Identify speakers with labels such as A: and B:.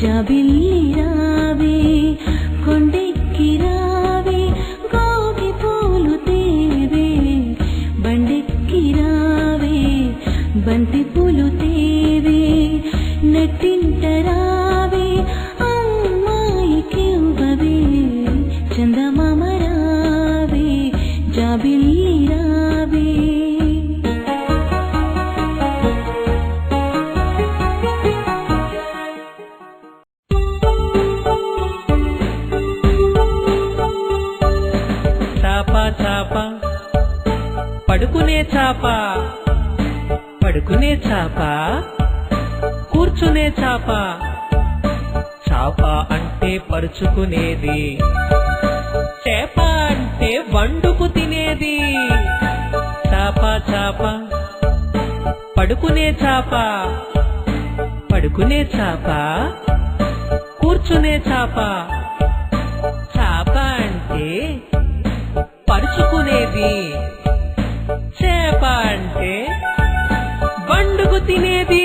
A: జబిల్లి రావే కొండెక్కి రావే గోగి పూలు తేవే బండెక్కి రావే బంతి పూలు తేవే నట్టింట రావే అమ్మాయికి చందమామ రావే జాబిల్లి
B: చాప. పడుకునే చాప. పడుకునే చాప. కూర్చునే చాప. చాప అంటే పరుచుకునేది. చేప అంటే వండుకు తినేది. చాప చాప. పడుకునే చాప. పడుకునే చాప. కూర్చునే చాప. చాప పరుచుకునేది చేప అంటే బండుకు తినేది.